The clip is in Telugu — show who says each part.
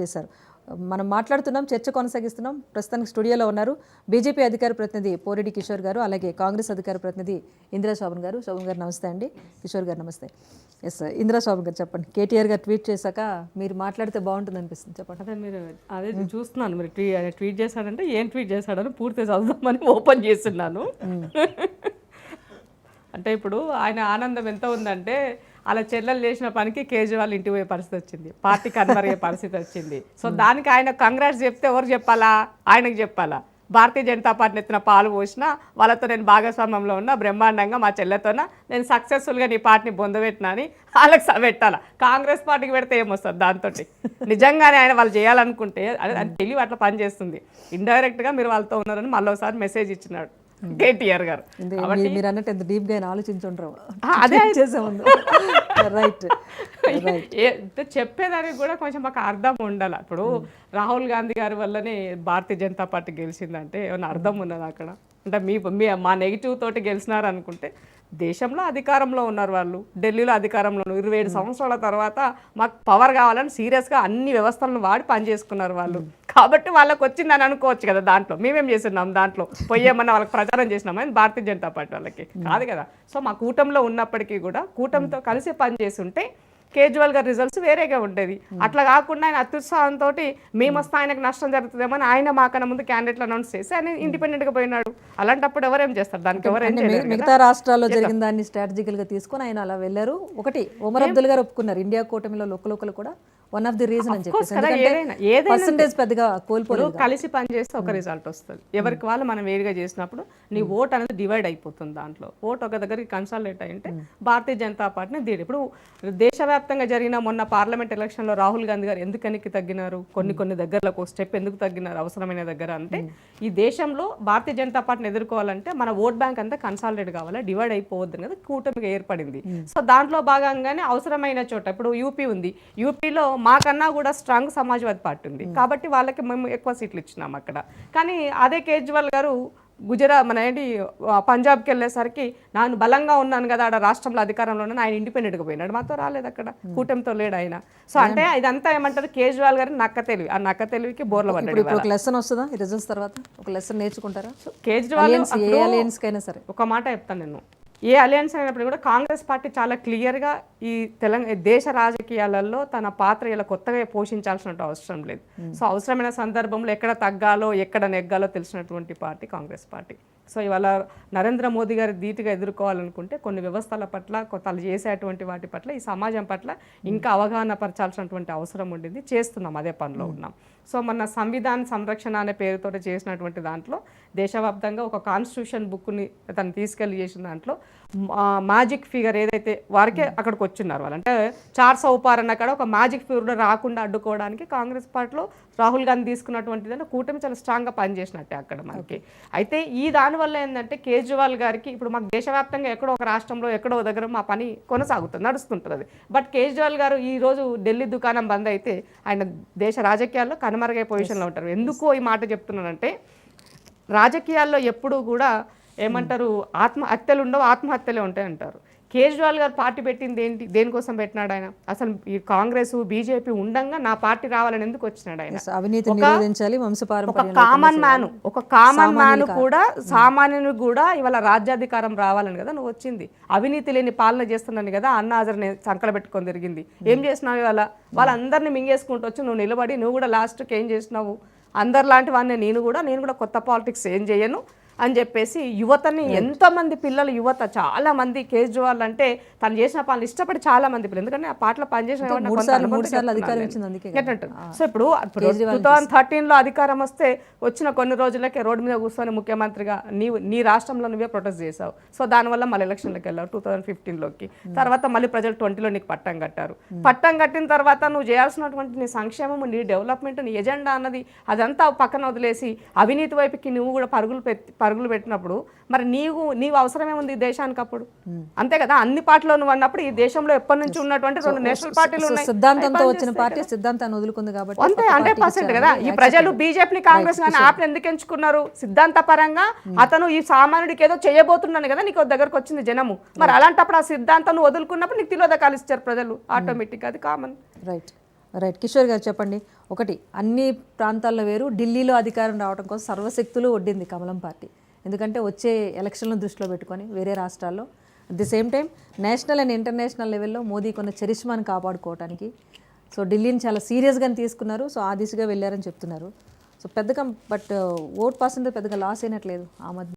Speaker 1: చేశారు. మనం మాట్లాడుతున్నాం చర్చ కొనసాగిస్తున్నాం. ప్రస్తుతానికి స్టూడియోలో ఉన్నారు బీజేపీ అధికార ప్రతినిధి పోరెడ్డి కిషోర్ గారు అలాగే కాంగ్రెస్ అధికార ప్రతినిధి ఇందిరా శోభన్ గారు. శోభన్ గారు నమస్తే అండి. కిషోర్ గారు నమస్తే. ఎస్ ఇందిరా శోభన్ గారు చెప్పండి. కేటీఆర్ గారు ట్వీట్ చేశాక మీరు మాట్లాడితే బాగుంటుంది అనిపిస్తుంది. చెప్పండి.
Speaker 2: అదే మీరు అదే చూస్తున్నాను. మీరు ట్వీట్ చేశాడంటే ఏం ట్వీట్ చేశాడని పూర్తి చదువుదామని ఓపెన్ చేస్తున్నాను. అంటే ఇప్పుడు ఆయన ఆనందం ఎంత ఉందంటే అలా చెల్లెలు చేసిన పనికి కేజ్రీవాల్ ఇంటి పోయే పరిస్థితి వచ్చింది. పార్టీ కన్వరయ్యే పరిస్థితి వచ్చింది. సో దానికి ఆయన కంగ్రాట్స్ చెప్తే ఎవరు చెప్పాలా? ఆయనకు చెప్పాలా? భారతీయ జనతా పార్టీ ఎత్తిన పాలు పోసిన వాళ్ళతో నేను భాగస్వామ్యంలో ఉన్న బ్రహ్మాండంగా మా చెల్లెతోన నేను సక్సెస్ఫుల్గా నీ పార్టీని బొందబెట్టినా అని వాళ్ళకి పెట్టాలా? కాంగ్రెస్ పార్టీకి పెడితే ఏమొస్తుంది దాంతో నిజంగానే ఆయన వాళ్ళు చేయాలనుకుంటే అది అది తెలివి అట్లా పనిచేస్తుంది. ఇండైరెక్ట్గా మీరు వాళ్ళతో ఉన్నారని మళ్ళీ ఒకసారి మెసేజ్ ఇచ్చినాడు. కేటీఆర్ గారు.
Speaker 1: మీరు- అన్నట్టు ఎంత డీప్గా ఆయన ఆలోచించుంటారు.
Speaker 2: ఆ, అదే.
Speaker 1: చేసే ముందు. రైట్
Speaker 2: చెప్పేదానికి కూడా కొంచెం మాకు అర్థం ఉండాలి. ఇప్పుడు రాహుల్ గాంధీ గారి వల్లనే భారతీయ జనతా పార్టీ గెలిచిందంటే ఏమైనా అర్థం ఉన్నది అక్కడ? అంటే మీ మీ మా నెగిటివ్ తోటి గెలిచినారు అనుకుంటే దేశంలో అధికారంలో ఉన్నారు వాళ్ళు. ఢిల్లీలో అధికారంలో ఇరవై ఏడు సంవత్సరాల తర్వాత మాకు పవర్ కావాలని సీరియస్గా అన్ని వ్యవస్థలను వాడి పనిచేసుకున్నారు వాళ్ళు. కాబట్టి వాళ్ళకి వచ్చిందని అనుకోవచ్చు కదా దాంట్లో. మేమేం చేస్తున్నాం దాంట్లో? పోయేమన్నా వాళ్ళకి ప్రచారం చేసినాం అని భారతీయ జనతా పార్టీ వాళ్ళకి? కాదు కదా. సో మా కూటమిలో ఉన్నప్పటికీ కూడా కూటమితో కలిసి పనిచేసి ఉంటే కేజ్రీవాల్ గారి రిజల్ట్స్ వేరేగా ఉండేది అట్లా కాకుండా ఆయన అత్యుత్సాహంతో మేము వస్తే ఆయనకు నష్టం జరుగుతుందేమో అని ఆయన మాకన్నా ముందు క్యాండిడేట్లు అనౌన్స్ చేసి ఆయన ఇండిపెండెంట్గా పోయినాడు. అలాంటప్పుడు ఎవరేం చేస్తారు? దానికి ఎవరేం
Speaker 1: మిగతా రాష్ట్రాల్లో జరిగిన దాన్ని స్ట్రాటజికల్గా తీసుకొని ఆయన అలా వెళ్ళారు. ఒకటి ఒమర్ అబ్దుల్ గారు ఒప్పుకున్నారు. ఇండియా కూటమిలో లొక్కలొక్కలు కూడా. వన్ ఆఫ్ ది రీజన్ అని చెప్పేసి. పర్సంటేజ్ పెద్దగా
Speaker 2: ఇప్పుడు కలిసి పని చేస్తే ఒక రిజల్ట్ వస్తుంది. ఎవరికి వాళ్ళు మనం వేరుగా చేసినప్పుడు నీ ఓట్ అనేది డివైడ్ అయిపోతుంది దాంట్లో. ఓట్ ఒక దగ్గరికి కన్సాలిడేట్ అయ్యింటే భారతీయ జనతా పార్టీని దీని ఇప్పుడు దేశవ్యాప్తంగా జరిగిన మొన్న పార్లమెంట్ ఎలక్షన్లో రాహుల్ గాంధీ గారు ఎందుకు వెనక్కి తగ్గినారు? కొన్ని కొన్ని దగ్గరలకు ఒక స్టెప్ ఎందుకు తగ్గినారు? అవసరమైన దగ్గర అంటే ఈ దేశంలో భారతీయ జనతా పార్టీని ఎదుర్కోవాలంటే మన ఓట్ బ్యాంక్ అంతా కన్సాలిడేట్ కావాలి డివైడ్ అయిపోవద్దు కదా కూటమిగా ఏర్పడింది. సో దాంట్లో భాగంగానే అవసరమైన చోట ఇప్పుడు యూపీ ఉంది. యూపీలో మాకన్నా కూడా స్ట్రాంగ్ సమాజ్వాదీ పార్టీ ఉంది. కాబట్టి వాళ్ళకి మేము ఎక్కువ సీట్లు ఇచ్చినాం అక్కడ. కానీ అదే కేజ్రీవాల్ గారు గుజరాత్ మన ఏంటి పంజాబ్కి వెళ్ళేసరికి నేను బలంగా ఉన్నాను కదా ఆడ రాష్ట్రంలో అధికారంలో ఉన్నాను ఆయన ఇండిపెండెంట్గా పోయినాడు మాతో రాలేదు అక్కడ. కూటమితో లేడు ఆయన. సో అంటే ఇదంతా ఏమంటారు కేజ్రీవాల్ గారి నక్క తెలివి. ఆ నక్క తెలివికి బోర్ల పడ్డాడు
Speaker 1: ఒక లెసన్ వస్తుందా? ఈ రిజల్ట్స్ తర్వాత ఒక లెసన్ నేర్చుకుంటారా?
Speaker 2: కేజ్రీవాల్
Speaker 1: అలయన్స్ కైనా సరే.
Speaker 2: ఒక మాట చెప్తాను నేను. ఏ అలయన్స్ అయినప్పుడు కూడా కాంగ్రెస్ పార్టీ చాలా క్లియర్గా ఈ తెలంగాణ దేశ రాజకీయాలలో తన పాత్ర ఇలా కొత్తగా పోషించాల్సిన అవసరం లేదు. సో అవసరమైన సందర్భంలో ఎక్కడ తగ్గాలో ఎక్కడ నెగ్గాలో తెలిసినటువంటి పార్టీ కాంగ్రెస్ పార్టీ. సో ఇవాళ నరేంద్ర మోదీ గారి ధీటుగా ఎదుర్కోవాలనుకుంటే కొన్ని వ్యవస్థల పట్ల కొత్తలు చేసేటువంటి వాటి పట్ల ఈ సమాజం పట్ల ఇంకా అవగాహన పరచాల్సినటువంటి అవసరం ఉండింది. చేస్తున్నాం అదే పనిలో ఉన్నాం. సో మన సంవిధాన సంరక్షణ అనే పేరుతో చేసినటువంటి దాంట్లో దేశవ్యాప్తంగా ఒక కాన్స్టిట్యూషన్ బుక్ని తను తీసుకెళ్ళి చేసిన దాంట్లో మ్యాజిక్ ఫిగర్ ఏదైతే వారికే అక్కడికి వచ్చిన్నారు వాళ్ళు. అంటే చార్ సౌపార్ అన్న కాడ ఒక మ్యాజిక్ ఫిగర్ రాకుండా అడ్డుకోవడానికి కాంగ్రెస్ పార్టీలో రాహుల్ గాంధీ తీసుకున్నటువంటిది కూటమి చాలా స్ట్రాంగ్గా పనిచేసినట్టే అక్కడ మనకి. అయితే ఈ దానివల్ల ఏంటంటే కేజ్రీవాల్ గారికి ఇప్పుడు మాకు దేశవ్యాప్తంగా ఎక్కడో ఒక రాష్ట్రంలో ఎక్కడో దగ్గర మా పని కొనసాగుతుంది నడుస్తుంటుంది. అది బట్ కేజ్రీవాల్ గారు ఈ రోజు ఢిల్లీ దుకాణం బంద్ అయితే ఆయన దేశ రాజకీయాల్లో కనుమరుగై పొజిషన్లో ఉంటారు. ఎందుకో ఈ మాట చెప్తున్నానంటే రాజకీయాల్లో ఎప్పుడూ కూడా ఏమంటారు ఆత్మహత్యలు ఉండవు ఆత్మహత్యలే ఉంటాయి అంటారు కేజ్రీవాల్ గారు పార్టీ పెట్టింది ఏంటి దేనికోసం పెట్టినాడు ఆయన? అసలు ఈ కాంగ్రెస్ బీజేపీ ఉండంగా నా పార్టీ రావాలని ఎందుకు వచ్చినాడు ఆయన? ఒక కామన్ మ్యాన్ ఒక కామన్ మ్యాన్ కూడా సామాన్యుని కూడా ఇవాళ రాజ్యాధికారం రావాలని కదా నువ్వు వచ్చింది. అవినీతి లేని పాలన చేస్తున్నాను కదా అన్న హాజరుని సంకల పెట్టుకొని తిరిగింది. ఏం చేసినావు ఇవాళ? వాళ్ళందరినీ మింగేసుకుంటూ వచ్చి నువ్వు నిలబడి నువ్వు కూడా లాస్ట్కి ఏం చేసినావు? అందరిలాంటి వాడిని నేను కూడా నేను కూడా కొత్త పాలిటిక్స్ ఏం చేయను. అని చెప్పేసి యువతని ఎంతమంది పిల్లలు యువత చాలా మంది కేజ్రీవాల్ అంటే తను చేసిన పనులు ఇష్టపడి చాలా మంది పిల్లలు. ఎందుకంటే ఆ పాటలో పనిచేసిన? సో ఇప్పుడు టూ థౌసండ్ థర్టీన్లో అధికారం వస్తే వచ్చిన కొన్ని రోజులకే రోడ్డు మీద కూర్చొని ముఖ్యమంత్రిగా నీవు నీ రాష్ట్రంలో నువ్వే ప్రొటెస్ట్ చేసావు సో దానివల్ల మళ్ళీ ఎలక్షన్లకు వెళ్ళావు టూ థౌసండ్ ఫిఫ్టీన్లోకి. తర్వాత మళ్ళీ ప్రజలు ట్వంటీలో నీకు పట్టం కట్టారు. పట్టం కట్టిన తర్వాత నువ్వు చేయాల్సినటువంటి నీ సంక్షేమం నీ డెవలప్మెంట్ నీ ఎజెండా అన్నది అదంతా పక్కన వదిలేసి అవినీతి వైపుకి నువ్వు కూడా పరుగులు పెట్టి పరుగులు పెట్టినప్పుడు మరి నీవు నీవు అవసరమేముంది ఈ దేశానికి అప్పుడు? అంతే కదా అన్ని పార్టీలో నువ్వు అన్నప్పుడు ఈ దేశంలో ఎప్పటి నుంచి ఉన్నటువంటి రెండు నేషనల్ పార్టీలు ఉన్నాయి.
Speaker 1: సిద్ధాంతంతో వచ్చిన పార్టీ సిద్ధాంతాన్ని వదులుకుంది కాబట్టి
Speaker 2: అంతే హండ్రెడ్ పర్సెంట్. కదా. ఈ ప్రజలు బీజేపీని కాంగ్రెస్ కానీ ఆప్ని ఎందుకు ఎంచుకున్నారు సిద్ధాంత పరంగా అతను ఈ సామాన్యుడికి ఏదో చేయబోతున్నాను కదా నీకు దగ్గరకు వచ్చింది జనము. మరి అలాంటప్పుడు ఆ సిద్ధాంతం నువ్వు వదులుకున్నప్పుడు నీకు తిలోదకాలు ఇచ్చారు ప్రజలు. ఆటోమేటిక్ అది కామన్
Speaker 1: రైట్ రైట్. కిషోర్ గారు చెప్పండి. ఒకటి అన్ని ప్రాంతాల్లో వేరు ఢిల్లీలో అధికారం రావడం కోసం సర్వశక్తులు ఒడ్డింది కమలం పార్టీ. ఎందుకంటే వచ్చే ఎలక్షన్లను దృష్టిలో పెట్టుకొని వేరే రాష్ట్రాల్లో. At the same time national and international లెవెల్లో మోదీ కొన్న చరిష్మాను కాపాడుకోవడానికి సో ఢిల్లీని చాలా సీరియస్గానే తీసుకున్నారు. సో ఆ దిశగా వెళ్ళారని చెప్తున్నారు. సో పెద్దగా బట్ ఓట్ పర్సెంటేజ్ పెద్దగా లాస్ అయినట్లేదు ఆ మధ్య